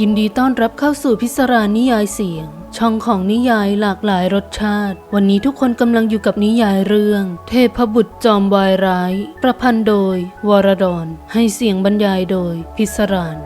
ยินดีต้อนรับเข้าสู่พิศรานิยายเสียง ช่องของนิยายหลากหลายรสชาติ วันนี้ทุกคนกำลังอยู่กับนิยายเรื่อง เทพบุตรจอมวายร้าย ประพันธ์โดย วรดร ให้เสียงบรรยายโดยพิศราน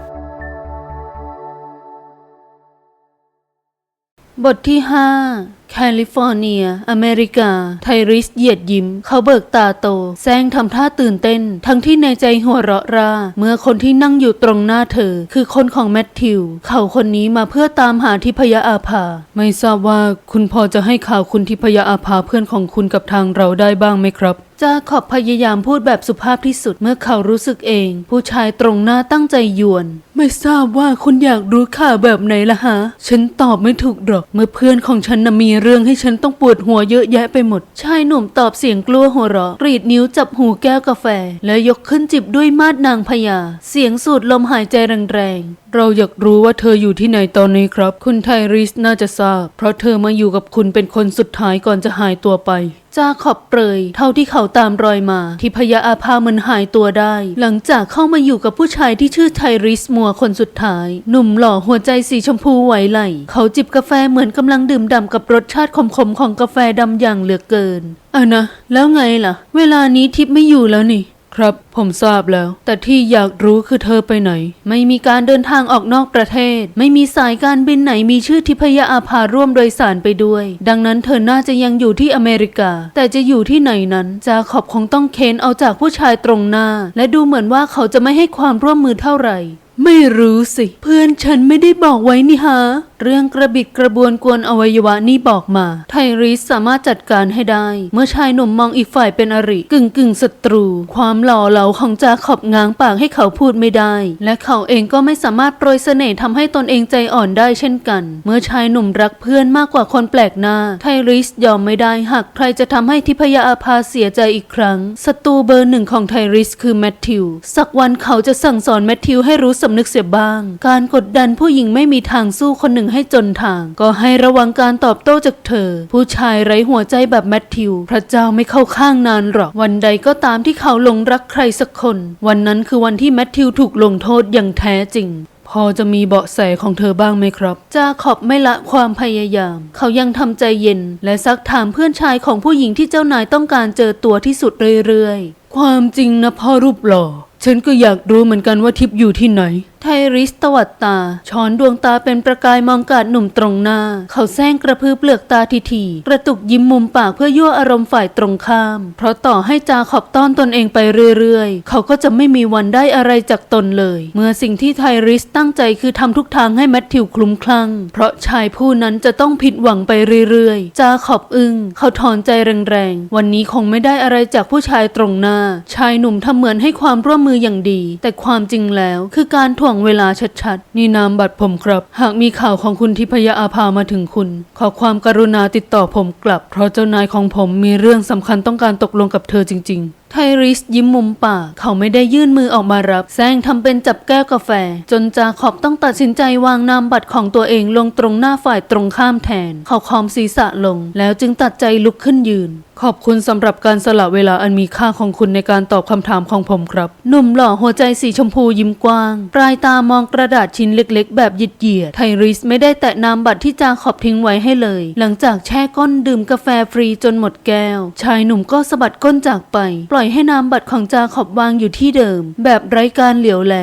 บทที่ 5 แคลิฟอร์เนีย อเมริกา ไทริสเหยียดยิ้ม เขาเบิกตาโต แซงทำท่าตื่นเต้น ทั้งที่ในใจหัวเราะราเมื่อคนที่นั่งอยู่ตรงหน้าเธอ คือคนของแมทธิว เขาคนนี้มาเพื่อตามหาทิพยอาภา ไม่ทราบว่าคุณพอจะให้ข่าวคุณทิพยอาภาเพื่อนของคุณกับทางเราได้บ้างไหมครับจาขอบพยายามพูดแบบสุภาพที่สุดเมื่อเขารู้สึกเอง ผู้ชายตรงหน้าตั้งใจยวน ไม่ทราบว่าคุณอยากรู้ข่าวแบบไหนล่ะฮะ ฉันตอบไม่ถูกหรอก เมื่อเพื่อนของฉันน่ะมีเรื่องให้ฉันต้องปวดหัวเยอะแยะไปหมด ชายหนุ่มตอบเสียงกลัวหัวเราะกรีดนิ้วจับหูแก้วกาแฟ แล้วยกขึ้นจิบด้วยมาดนางพญา เสียงสูดลมหายใจแรงๆ เราอยากรู้ว่าเธออยู่ที่ไหนตอนนี้ครับ คุณไทริสน่าจะทราบ เพราะเธอมาอยู่กับคุณเป็นคนสุดท้ายก่อนจะหายตัวไป จาขอบเปรยเท่าที่เขาตามรอยมาที่พยาอาภามันหายตัวได้ หลังจากเข้ามาอยู่กับผู้ชายที่ชื่อไทริสมัวคนสุดท้าย หนุ่มหล่อหัวใจสีชมพูไหวไหล เขาจิบกาแฟเหมือนกำลังดื่มด่ำกับรสชาติขมๆของกาแฟดำอย่างเหลือเกินอะนะ แล้วไงล่ะ เวลานี้ทิพไม่อยู่แล้วนี่ ครับผมทราบแล้ว แต่ที่อยากรู้คือเธอไปไหน ไม่มีการเดินทางออกนอกประเทศ ไม่มีสายการบินไหนมีชื่อทิพยาอาภาร่วมโดยสารไปด้วย ดังนั้นเธอน่าจะยังอยู่ที่อเมริกา แต่จะอยู่ที่ไหนนั้น จาขอบคงต้องเค้นเอาจากผู้ชายตรงหน้า และดูเหมือนว่าเขาจะไม่ให้ความร่วมมือเท่าไหร่ ไม่รู้สิ เพื่อนฉันไม่ได้บอกไว้นี่ฮะ เรื่องกระบิดกระบวนกวนอวัยวะนี่บอกมา ไทริสสามารถจัดการให้ได้ เมื่อชายหนุ่มมองอีกฝ่ายเป็นอริ กึ่งกึ่งศัตรู ความหล่อเหลาของจาขอบง้างปากให้เขาพูดไม่ได้ และเขาเองก็ไม่สามารถโปรยเสน่ห์ทำให้ตนเองใจอ่อนได้เช่นกัน เมื่อชายหนุ่มรักเพื่อนมากกว่าคนแปลกหน้า ไทริสยอมไม่ได้หากใครจะทำให้ทิพยาอาภาเสียใจอีกครั้งศัตรูเบอร์หนึ่งของไทริสคือแมทธิวสักวันเขาจะสั่งสอนแมทธิวให้รู้สำนึกเสียบ้าง การกดดันผู้หญิงไม่มีทางสู้คนหนึ่งให้จนทาง ก็ให้ระวังการตอบโต้จากเธอ ผู้ชายไร้หัวใจแบบแมทธิว พระเจ้าไม่เข้าข้างนานหรอก วันใดก็ตามที่เขาหลงรักใครสักคน วันนั้นคือวันที่แมทธิวถูกลงโทษอย่างแท้จริงพอจะมีเบาะแสของเธอบ้างไหมครับ จาขอบไม่ละความพยายาม เขายังทำใจเย็น และซักถามเพื่อนชายของผู้หญิงที่เจ้านายต้องการเจอตัวที่สุดเรื่อยๆ ความจริงนะพ่อรูปหล่อ ฉันก็อยากรู้เหมือนกันว่าทิพย์อยู่ที่ไหน ไทริสตวัดตา ช้อนดวงตาเป็นประกายมองกาดหนุ่มตรงหน้า เขาแซงกระพือเปลือกตาทีทีๆกระตุกยิ้มมุมปากเพื่อยั่วอารมณ์ฝ่ายตรงข้าม เพราะต่อให้จาขอบต้อนตนเองไปเรื่อยๆ เขาก็จะไม่มีวันได้อะไรจากตนเลย เมื่อสิ่งที่ไทริสตั้งใจคือทำทุกทางให้แมทธิวคลุ้มคลั่ง เพราะชายผู้นั้นจะต้องผิดหวังไปเรื่อยๆ จาขอบอึง้งเขาถอนใจแรงๆ วันนี้คงไม่ได้อะไรจากผู้ชายตรงหน้า ชายหนุ่มทำเหมือนให้ความร่วมมืออย่างดี แต่ความจริงแล้วคือการถ่วงเวลาชัดๆ นี่นามบัตรผมครับ หากมีข่าวของคุณทิพยอาภามาถึงคุณ ขอความกรุณาติดต่อผมกลับ เพราะเจ้านายของผมมีเรื่องสำคัญต้องการตกลงกับเธอจริง ๆ ไทริสยิ้มมุมปากเขาไม่ได้ยื่นมือออกมารับ แซงทำเป็นจับแก้วกาแฟ จนจาขอบต้องตัดสินใจวางนามบัตรของตัวเองลงตรงหน้าฝ่ายตรงข้ามแทน เขาคอมศีรษะลง แล้วจึงตัดใจลุกขึ้นยืน ขอบคุณสำหรับการสละเวลาอันมีค่าของคุณในการตอบคำถามของผมครับ หนุ่มหล่อหัวใจสีชมพูยิ้มกว้าง ปลายตามองกระดาษชิ้นเล็กๆ แบบหยิดเหยียดไทริสไม่ได้แตะนามบัตรที่จาขอบทิ้งไว้ให้เลย หลังจากแช่ก้นดื่มกาแฟฟรีจนหมดแก้ว ชายหนุ่มก็สะบัดก้นจากไปปล่อยให้นามบัตรของจาขอบวางอยู่ที่เดิม แบบไร้การเหลียวแล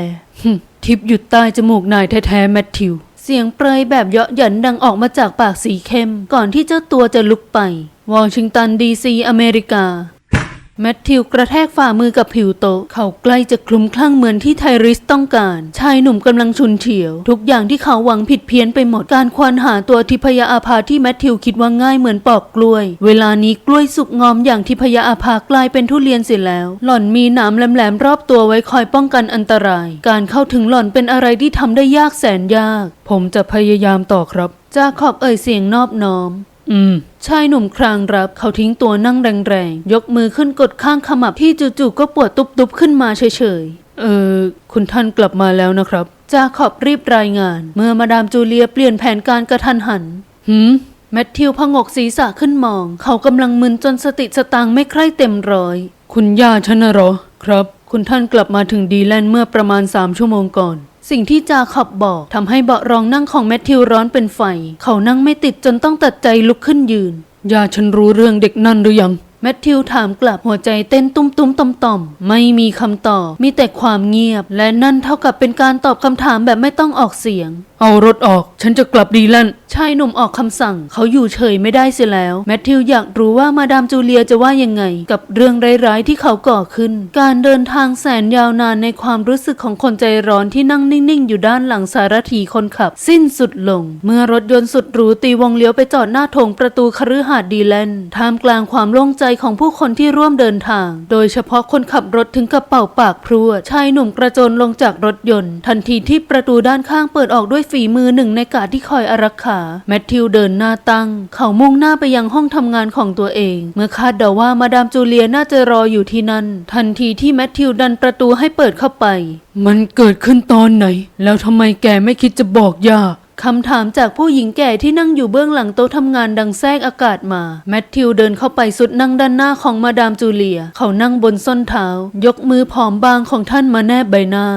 หึทิปหยุดใต้จมูกนายแท้ๆแมทธิว เสียงเปรยแบบเยาะหยันดังออกมาจากปากสีเข้ม ก่อนที่เจ้าตัวจะลุกไป วอชิงตันดีซีอเมริกา แมทธิวกระแทกฝ่ามือกับผิวโต๊ะเขาใกล้จะคลุ้มคลั่งเหมือนที่ไทริสต้องการ ชายหนุ่มกำลังชุนเฉียว ทุกอย่างที่เขาหวังผิดเพี้ยนไปหมดการควานหาตัวทิพยาอาภาที่แมทธิวคิดว่าง่ายเหมือนปอกกล้วย เวลานี้กล้วยสุกงอมอย่างทิพยาอาภากลายเป็นทุเรียนเสียแล้ว หล่อนมีหนามแหลมๆรอบตัวไว้คอยป้องกันอันตราย การเข้าถึงหล่อนเป็นอะไรที่ทำได้ยากแสนยาก ผมจะพยายามต่อครับจาขอบเอ่ยเสียงนอบน้อม อืม ชายหนุ่มครางรับเขาทิ้งตัวนั่งแรงๆ ยกมือขึ้นกดข้างขมับที่จู่ๆก็ปวดตุบๆขึ้นมาเฉยๆ เออ คุณท่านกลับมาแล้วนะครับ จาขอบรีบรายงาน เมื่อมาดามจูเลียเปลี่ยนแผนการกระทันหัน หืมแมทธิวพงกศีรษะขึ้นมอง เขากำลังมึนจนสติสตางค์ไม่ใคร่เต็มร้อย คุณย่าฉันนะเหรอ ครับ คุณท่านกลับมาถึงดีแลนด์เมื่อประมาณสามชั่วโมงก่อน สิ่งที่จาขอบบอกทำให้เบาะรองนั่งของแมทธิวร้อนเป็นไฟ เขานั่งไม่ติดจนต้องตัดใจลุกขึ้นยืนย่าฉันรู้เรื่องเด็กนั่นหรือยังแมทธิวถามกลับหัวใจเต้นตุ้มตุ้มต่อมต่อมๆไม่มีคำตอบมีแต่ความเงียบ และนั่นเท่ากับเป็นการตอบคำถามแบบไม่ต้องออกเสียงเอารถออก ฉันจะกลับดีแลนด์ชายหนุ่มออกคำสั่ง เขาอยู่เฉยไม่ได้เสียแล้ว แมทธิวอยากรู้ว่ามาดามจูเลียจะว่ายังไง กับเรื่องร้ายๆที่เขาก่อขึ้น การเดินทางแสนยาวนานในความรู้สึกของคนใจร้อนที่นั่งนิ่งๆ อยู่ด้านหลังสารถีคนขับ สิ้นสุดลง เมื่อรถยนต์สุดหรูตีวงเลี้ยวไปจอดหน้าโถงประตูคฤหาสน์ดีแลนด์ท่ามกลางความโล่งใจของผู้คนที่ร่วมเดินทาง โดยเฉพาะคนขับรถถึงกับเป่าปากพรวดชายหนุ่มกระโจนลงจากรถยนต์ ทันทีที่ประตูด้านข้างเปิดออกด้วยฝีมือหนึ่งในกาดที่คอยอารักขา แมทธิวเดินหน้าตั้ง เขามุ่งหน้าไปยังห้องทำงานของตัวเอง เมื่อคาดเดาว่ามาดามจูเลียน่าจะรออยู่ที่นั่น ทันทีที่แมทธิวดันประตูให้เปิดเข้าไป มันเกิดขึ้นตอนไหน แล้วทำไมแกไม่คิดจะบอกย่าคำถามจากผู้หญิงแก่ที่นั่งอยู่เบื้องหลังโต๊ะทำงานดังแทรกอากาศมา แมทธิวเดินเข้าไปสุดนั่งด้านหน้าของมาดามจูเลีย เขานั่งบนส้นเท้า ยกมือผอมบางของท่านมาแนบใบหน้า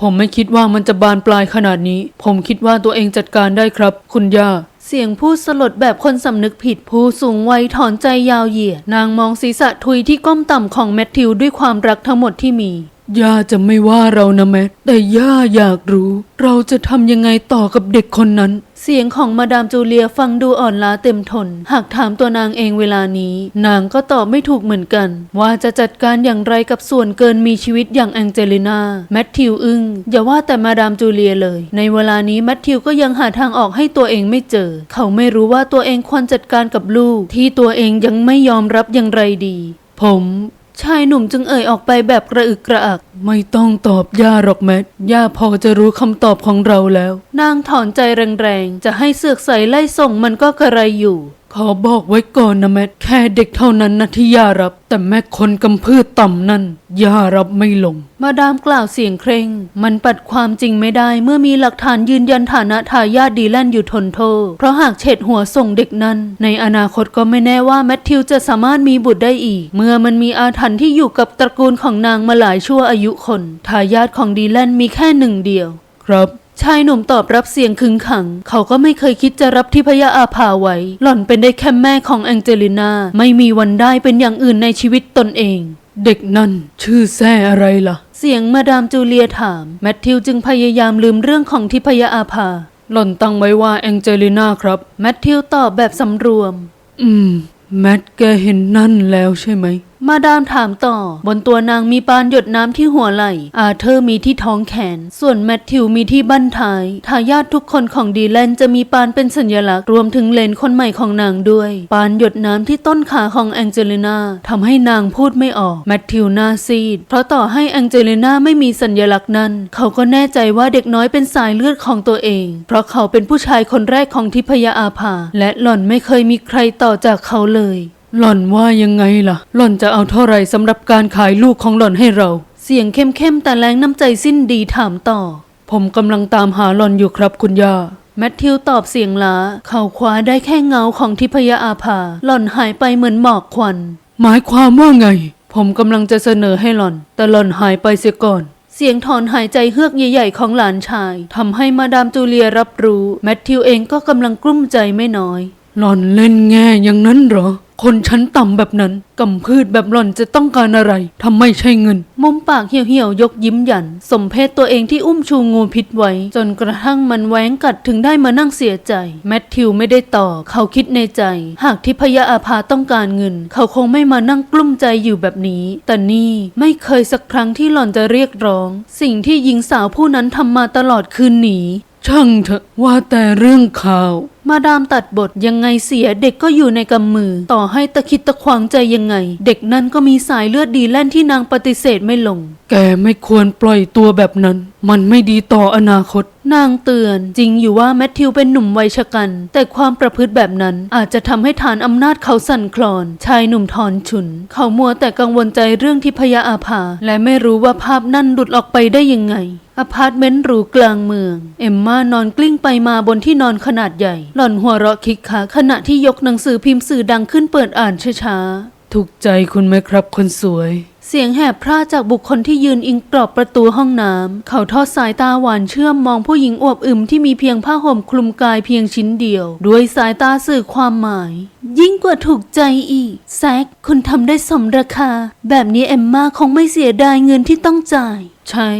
ผมไม่คิดว่ามันจะบานปลายขนาดนี้ ผมคิดว่าตัวเองจัดการได้ครับ คุณย่า เสียงพูดสลดแบบคนสำนึกผิดผู้สูงวัยถอนใจยาวเหยียดนางมองศีรษะทุยที่ก้มต่ำของแมทธิวด้วยความรักทั้งหมดที่มี ย่าจะไม่ว่าเรานะแมทแต่ย่าอยากรู้ เราจะทำยังไงต่อกับเด็กคนนั้น เสียงของมาดามจูเลียฟังดูอ่อนล้าเต็มทน หากถามตัวนางเองเวลานี้ นางก็ตอบไม่ถูกเหมือนกัน ว่าจะจัดการอย่างไรกับส่วนเกินมีชีวิตอย่างแองเจลิน่าแมทธิวอึง้งอย่าว่าแต่มาดามจูเลียเลย ในเวลานี้แมทธิวก็ยังหาทางออกให้ตัวเองไม่เจอ เขาไม่รู้ว่าตัวเองควรจัดการกับลูก ที่ตัวเองยังไม่ยอมรับอย่างไรดี ผม ชายหนุ่มจึงเอ่ยออกไปแบบกระอึกกระอัก ไม่ต้องตอบย่าหรอกแมทย่าพอจะรู้คำตอบของเราแล้ว นางถอนใจแรงๆ จะให้เสือกใส่ไล่ส่งมันก็กระไรอยู่ ขอบอกไว้ก่อนนะแมทแค่เด็กเท่านั้นนะที่ย่ารับ แต่แม่คนกำพืชต่ำนั่นย่ารับไม่ลง มาดามกล่าวเสียงเคร่ง มันปัดความจริงไม่ได้ เมื่อมีหลักฐานยืนยันฐานะทายาทดีแลนด์อยู่ทนโทษเพราะหากเฉดหัวส่งเด็กนั้น ในอนาคตก็ไม่แน่ว่าแมทธิวจะสามารถมีบุตรได้อีก เมื่อมันมีอาถรรพ์ที่อยู่กับตระกูลของนางมาหลายชั่วอายุคนทายาทของดีแลนด์มีแค่หนึ่งเดียว ครับ ชายหนุ่มตอบรับเสียงขึงขัง เขาก็ไม่เคยคิดจะรับทิพยอาภาไว้ หล่อนเป็นได้แค่แม่ของแองเจลิน่าไม่มีวันได้เป็นอย่างอื่นในชีวิตตนเอง เด็กนั่น ชื่อแซ่อะไรล่ะ เสียงมาดามจูเลียถาม แมทธิวจึงพยายามลืมเรื่องของทิพยอาภา หล่อนตั้งไว้ว่าแองเจลิน่าครับ แมทธิวตอบแบบสำรวม อืม แมทแกเห็นนั่นแล้วใช่ไหม มาดามถามต่อ บนตัวนางมีปานหยดน้ำที่หัวไหล่อาเธอร์มีที่ท้องแขน ส่วนแมทธิวมีที่บั้นท้ายทายาททุกคนของดีแลนจะมีปานเป็นสัญลักษณ์รวมถึงเลนคนใหม่ของนางด้วย ปานหยดน้ำที่ต้นขาของแองเจลิน่าทำให้นางพูดไม่ออกแมทธิวหน้าซีด เพราะต่อให้แองเจลิน่าไม่มีสัญลักษณ์นั้น เขาก็แน่ใจว่าเด็กน้อยเป็นสายเลือดของตัวเอง เพราะเขาเป็นผู้ชายคนแรกของทิพยาอาภา และหล่อนไม่เคยมีใครต่อจากเขาเลย หล่อนว่ายังไงล่ะ หล่อนจะเอาเท่าไหร่สำหรับการขายลูกของหล่อนให้เรา เสียงเข้มๆแต่แรงน้ำใจสิ้นดีถามต่อ ผมกำลังตามหาหล่อนอยู่ครับคุณย่าแมทธิวตอบเสียงล้า เขาคว้าได้แค่เงาของทิพยอาภา หล่อนหายไปเหมือนหมอกควัน หมายความว่าไง ผมกำลังจะเสนอให้หล่อน แต่หล่อนหายไปเสียก่อน เสียงถอนหายใจเฮือกใหญ่ๆของหลานชายทำให้มาดามจูเลียรับรู้ แมทธิวเองก็กำลังกลุ้มใจไม่น้อย หล่อนเล่นแง่อย่างนั้นเหรอ คนชั้นต่ำแบบนั้นกำพืชแบบหล่อนจะต้องการอะไรทำไม่ใช่เงิน มุมปากเหี่ยวๆยกยิ้มหยัน สมเพศตัวเองที่อุ้มชูงูพิษไว้ จนกระทั่งมันแหวงกัดถึงได้มานั่งเสียใจ แมทธิวไม่ได้ต่อ เขาคิดในใจ หากทิพยอาภาต้องการเงิน เขาคงไม่มานั่งกลุ้มใจอยู่แบบนี้ แต่นี่ไม่เคยสักครั้งที่หล่อนจะเรียกร้อง สิ่งที่หญิงสาวผู้นั้นทำมาตลอดคืนหนี ช่างเถอะว่าแต่เรื่องข่าว มาดามตัดบทยังไงเสียเด็กก็อยู่ในกำมือ ต่อให้ตะคิดตะขวางใจยังไง เด็กนั่นก็มีสายเลือดดีแล่นที่นางปฏิเสธไม่ลง แกไม่ควรปล่อยตัวแบบนั้น มันไม่ดีต่ออนาคต นางเตือนจริงอยู่ว่าแมทธิวเป็นหนุ่มวัยชะกัน แต่ความประพฤติแบบนั้นอาจจะทำให้ฐานอำนาจเขาสั่นคลอน ชายหนุ่มทอนฉุน เขามัวแต่กังวลใจเรื่องทิพยอาภา และไม่รู้ว่าภาพนั่นหลุดออกไปได้ยังไง อพาร์ตเมนต์หรูกลางเมือง เอมมานอนกลิ้งไปมาบนที่นอนขนาดใหญ่ หล่อนหัวเราะคิกคักขณะที่ยกหนังสือพิมพ์สื่อดังขึ้นเปิดอ่านช้าๆถูกใจคุณไหมครับคนสวย เสียงแหบพร่าจากบุคคลที่ยืนอิงกรอบประตูห้องน้ำ เขาทอดสายตาหวานเชื่อมมองผู้หญิงอวบอึมที่มีเพียงผ้าห่มคลุมกายเพียงชิ้นเดียว ด้วยสายตาสื่อความหมาย ยิ่งกว่าถูกใจอีก แซคคุณทำได้สมราคา แบบนี้เอมมาคงไม่เสียดายเงินที่ต้องจ่าย ใช่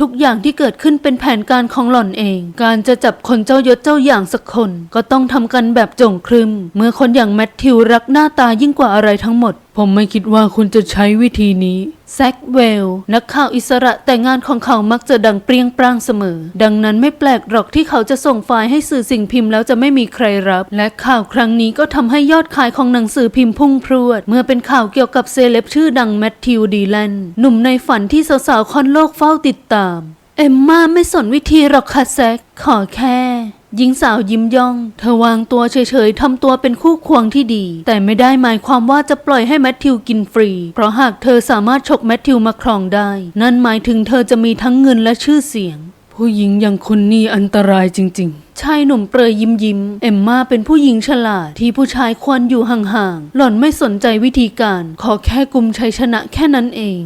ทุกอย่างที่เกิดขึ้นเป็นแผนการของหล่อนเอง การจะจับคนเจ้ายศเจ้าอย่างสักคน ก็ต้องทำกันแบบจงครึม เมื่อคนอย่างแมทธิวรักหน้าตายิ่งกว่าอะไรทั้งหมดผมไม่คิดว่าคุณจะใช้วิธีนี้ แซคเวล นักข่าวอิสระแต่งานของเขามักจะดังเปรี้ยงปร้างเสมอ ดังนั้นไม่แปลกหรอกที่เขาจะส่งไฟล์ให้สื่อสิ่งพิมพ์แล้วจะไม่มีใครรับ และข่าวครั้งนี้ก็ทำให้ยอดขายของหนังสือพิมพ์พุ่งพรวด เมื่อเป็นข่าวเกี่ยวกับเซเลบชื่อดังแมทธิวดีแลนหนุ่มในฝันที่สาวๆคอนโลกเฝ้าติดตาม เอมมาไม่สนวิธีหรอกค่ะแซคขอแค่ หญิงสาวยิ้มย่อง เธอวางตัวเฉยๆทำตัวเป็นคู่ควงที่ดี แต่ไม่ได้หมายความว่าจะปล่อยให้แมทธิวกินฟรี เพราะหากเธอสามารถฉกแมทธิวมาครองได้ นั่นหมายถึงเธอจะมีทั้งเงินและชื่อเสียง ผู้หญิงอย่างคุณนี่อันตรายจริง ๆชายหนุ่มเปรยยิ้มยิ้ม เอมมาเป็นผู้หญิงฉลาดที่ผู้ชายควรอยู่ห่างๆ หล่อนไม่สนใจวิธีการ ขอแค่กลุ่มชัยชนะแค่นั้นเอง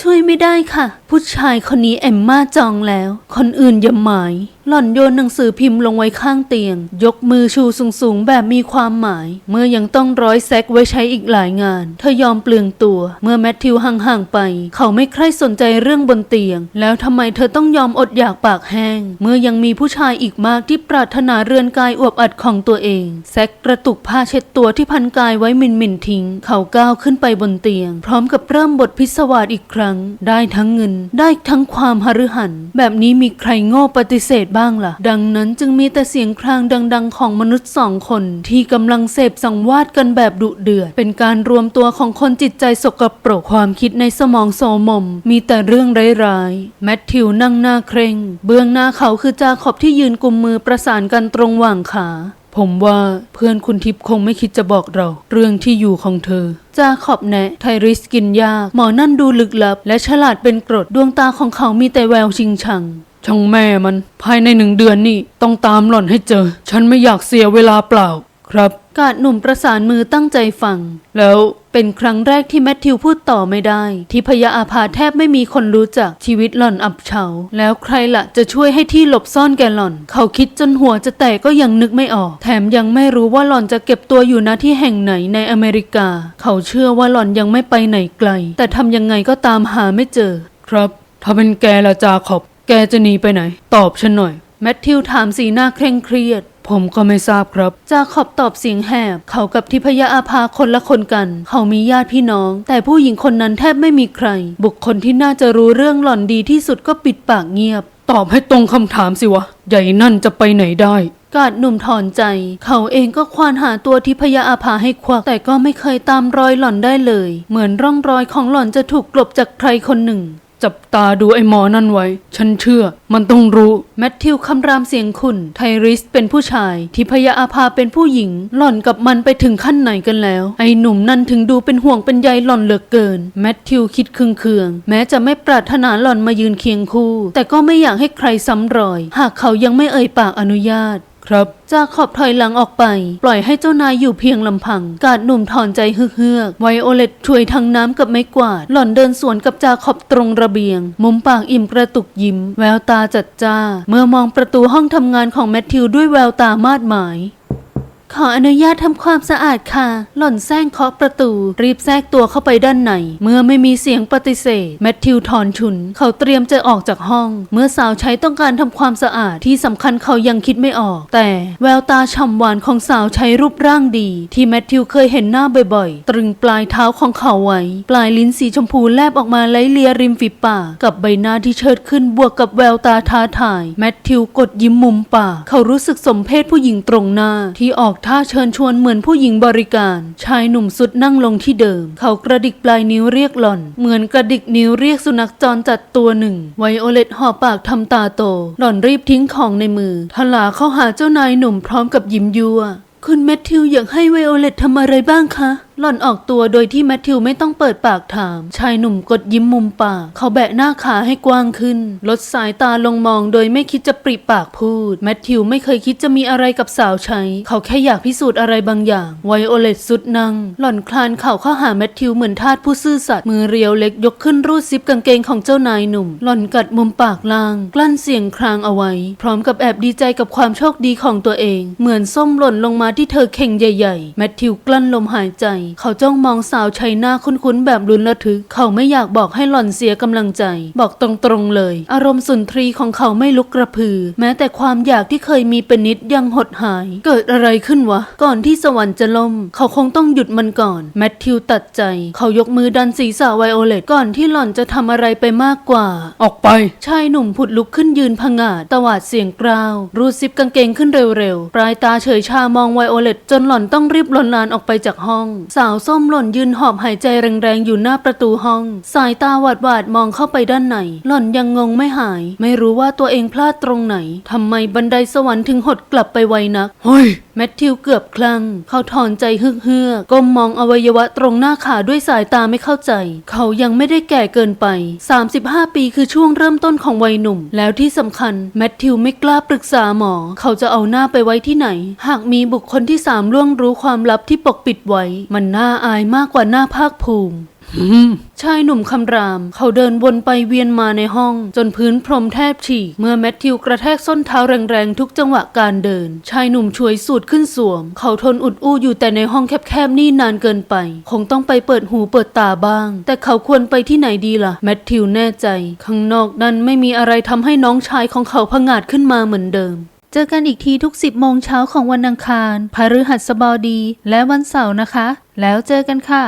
ช่วยไม่ได้ค่ะ ผู้ชายคนนี้เอมมาจองแล้ว คนอื่นอย่าหมาย หล่อนโยนหนังสือพิมพ์ลงไว้ข้างเตียง ยกมือชูสูงๆ แบบมีความหมาย เมื่อยังต้องร้อยแซกไว้ใช้อีกหลายงาน เธอยอมเปลืองตัว เมื่อแมทธิวห่างๆไป เขาไม่ใคร่สนใจเรื่องบนเตียง แล้วทำไมเธอต้องยอมอดอยากปากแห้ง เมื่อยังมีผู้ชายอีกมากที่ปรารถนาเรือนกายอวบอัดของตัวเอง แซกกระตุกผ้าเช็ดตัวที่พันกายไว้มินมินทิ้ง เขาก้าวขึ้นไปบนเตียง พร้อมกับเริ่มบทพิศวาสอีกครั้ง ได้ทั้งเงิน ได้ทั้งความหฤหันแบบนี้มีใครโง่ปฏิเสธบ้างล่ะ ดังนั้นจึงมีแต่เสียงครางดัง ๆ ของมนุษย์สองคน ที่กำลังเสพสังวาสกันแบบดุเดือด เป็นการรวมตัวของคนจิตใจสกปรกความคิดในสมองโสมม มีแต่เรื่องร้ายๆแมทธิวนั่งหน้าเคร่ง เบื้องหน้าเขาคือจาขอบที่ยืนกุมมือประสานกันตรงหว่างขาผมว่าเพื่อนคุณทิพย์คงไม่คิดจะบอกเรา เรื่องที่อยู่ของเธอ จาขอบแนะไทริสกินยากหมอนั่นดูลึกลับ และฉลาดเป็นกรดดวงตาของเขามีแต่แววชิงชัง ช่างแม่มันภายในหนึ่งเดือนนี่ต้องตามหล่อนให้เจอ ฉันไม่อยากเสียเวลาเปล่า ครับกาดหนุ่มประสานมือตั้งใจฟัง แล้วเป็นครั้งแรกที่แมทธิวพูดต่อไม่ได้ ที่พยาอาภาแทบไม่มีคนรู้จักชีวิตหล่อนอับเฉา แล้วใครละจะช่วยให้ที่หลบซ่อนแกหล่อน เขาคิดจนหัวจะแตกก็ยังนึกไม่ออก แถมยังไม่รู้ว่าหล่อนจะเก็บตัวอยู่ณที่แห่งไหนในอเมริกา เขาเชื่อว่าหล่อนยังไม่ไปไหนไกล แต่ทำยังไงก็ตามหาไม่เจอ ครับ ถ้าเป็นแกละจาขอบ แกจะหนีไปไหน ตอบฉันหน่อย แมทธิวถามสีหน้าเคร่งเครียด ผมก็ไม่ทราบครับ จาขอบตอบเสียงแหบ เขากับทิพยาอาภาคนละคนกัน เขามีญาติพี่น้อง แต่ผู้หญิงคนนั้นแทบไม่มีใคร บุคคลที่น่าจะรู้เรื่องหล่อนดีที่สุดก็ปิดปากเงียบ ตอบให้ตรงคำถามสิวะ ใหญ่นั่นจะไปไหนได้กาดหนุ่มถอนใจ เขาเองก็ควานหาตัวทิพยาอาภาให้ควัก แต่ก็ไม่เคยตามรอยหล่อนได้เลย เหมือนร่องรอยของหล่อนจะถูกกลบจากใครคนหนึ่ง จับตาดูไอ้หมอนั่นไว้ ฉันเชื่อ มันต้องรู้ แมทธิวคำรามเสียงขุนไทริสเป็นผู้ชาย ทิพยอาภาเป็นผู้หญิง หล่อนกับมันไปถึงขั้นไหนกันแล้ว ไอ้หนุ่มนั่นถึงดูเป็นห่วงเป็นใยหล่อนเหลือเกิน แมทธิวคิดเคืองๆ แม้จะไม่ปรารถนาหล่อนมายืนเคียงคู่ แต่ก็ไม่อยากให้ใครซ้ำรอย หากเขายังไม่เอ่ยปากอนุญาต ครับจาขอบถอยหลังออกไป ปล่อยให้เจ้านายอยู่เพียงลำพัง กาดหนุ่มถอนใจเฮือกๆไวโอเลตช่วยทางน้ำกับไม้กวาด หล่อนเดินสวนกับจาขอบตรงระเบียง มุมปากอิ่มกระตุกยิ้ม แววตาจัดจ้า เมื่อมองประตูห้องทำงานของแมทธิวด้วยแววตามาดหมาย ขออนุญาตทำความสะอาดค่ะ หล่อนแซงเคาะประตู รีบแทรกตัวเข้าไปด้านใน เมื่อไม่มีเสียงปฏิเสธ แมทธิวถอนฉุน เขาเตรียมจะออกจากห้อง เมื่อสาวใช้ต้องการทำความสะอาดที่สำคัญเขายังคิดไม่ออก แต่แววตาฉ่ำหวานของสาวใช้รูปร่างดี ที่แมทธิวเคยเห็นหน้าบ่อยๆ ตรึงปลายเท้าของเขาไว้ ปลายลิ้นสีชมพูแลบออกมาไล่เลียริมฝีปากกับใบหน้าที่เชิดขึ้นบวกกับแววตาท้าทาย แมทธิวกดยิ้มมุมปากเขารู้สึกสมเพศผู้หญิงตรงหน้าที่ออกท่าเชิญชวนเหมือนผู้หญิงบริการ ชายหนุ่มสุดนั่งลงที่เดิม เขากระดิกปลายนิ้วเรียกหล่อน เหมือนกระดิกนิ้วเรียกสุนัขจรจัดตัวหนึ่ง ไวโอเลตห่อปากทำตาโต หล่อนรีบทิ้งของในมือทลาเข้าหาเจ้านายหนุ่มพร้อมกับยิ้มยั่วคุณแมทธิวอยากให้ไวโอเลตทำอะไรบ้างคะ หล่อนออกตัวโดยที่แมทธิวไม่ต้องเปิดปากถาม ชายหนุ่มกดยิ้มมุมปาก เขาแบะหน้าขาให้กว้างขึ้น ลดสายตาลงมองโดยไม่คิดจะปริปากพูด แมทธิวไม่เคยคิดจะมีอะไรกับสาวใช้ เขาแค่อยากพิสูจน์อะไรบางอย่าง ไวโอเลตสุดนั่ง หล่อนคลานเข่าเข้าหาแมทธิวเหมือนทาสผู้ซื่อสัตย์มือเรียวเล็กยกขึ้นรูดซิปกางเกงของเจ้านายหนุ่ม หล่อนกัดมุมปากล่าง กลั้นเสียงครางเอาไว้ พร้อมกับแอบดีใจกับความโชคดีของตัวเอง เหมือนส้มหล่นลงมาที่เธอเข่งใหญ่ๆ แมทธิวกลั้นลมหายใจเขาจ้องมองสาวชัยหน้าคุ้นๆแบบลุ้นระทึก เขาไม่อยากบอกให้หล่อนเสียกำลังใจ บอกตรงๆเลย อารมณ์สุนทรีของเขาไม่ลุกกระพือ แม้แต่ความอยากที่เคยมีเป็นนิดยังหดหาย เกิดอะไรขึ้นวะ ก่อนที่สวรรค์จะล่ม เขาคงต้องหยุดมันก่อน แมทธิวตัดใจ เขายกมือดันศีรษะไวโอเลตก่อนที่หล่อนจะทำอะไรไปมากกว่า ออกไปชายหนุ่มผุดลุกขึ้นยืนผงาดตวาดเสียงกราว รูดซิปกางเกงขึ้นเร็วๆปลายตาเฉยชามองไวโอเลตจนหล่อนต้องรีบหลนลานออกไปจากห้องสาวส้มหล่นยืนหอบหายใจแรงๆ อยู่หน้าประตูห้อง สายตาหวาดหวาดมองเข้าไปด้านในหล่อนยังงงไม่หาย ไม่รู้ว่าตัวเองพลาดตรงไหนทำไมบันไดสวรรค์ถึงหดกลับไปไวนักเฮ้ยแมทธิวเกือบคลั่งเขาถอนใจฮึกเฮือกก้มมองอวัยวะตรงหน้าขาด้วยสายตาไม่เข้าใจ เขายังไม่ได้แก่เกินไป 35 ปีคือช่วงเริ่มต้นของวัยหนุ่ม แล้วที่สำคัญแมทธิวไม่กล้าปรึกษาหมอ เขาจะเอาหน้าไปไว้ที่ไหน หากมีบุคคลที่สามล่วงรู้ความลับที่ปกปิดไว้ มันน่าอายมากกว่าน่าภาคภูมิอืมชายหนุ่มคำราม เขาเดินวนไปเวียนมาในห้อง จนพื้นพรมแทบฉีก เมื่อแมทธิวกระแทกส้นเท้าแรงๆ ทุกจังหวะการเดิน ชายหนุ่มช่วยสูดขึ้นสวม เขาทนอุดอู้อยู่แต่ในห้องแคบๆนี่นานเกินไป คงต้องไปเปิดหูเปิดตาบ้าง แต่เขาควรไปที่ไหนดีล่ะ แมทธิวแน่ใจ ข้างนอกนั้นไม่มีอะไรทำให้น้องชายของเขาผงาดขึ้นมาเหมือนเดิม เจอกันอีกทีทุก 10 โมงเช้าของวันอังคาร พฤหัสบดี และวันเสาร์นะคะ แล้วเจอกันค่ะ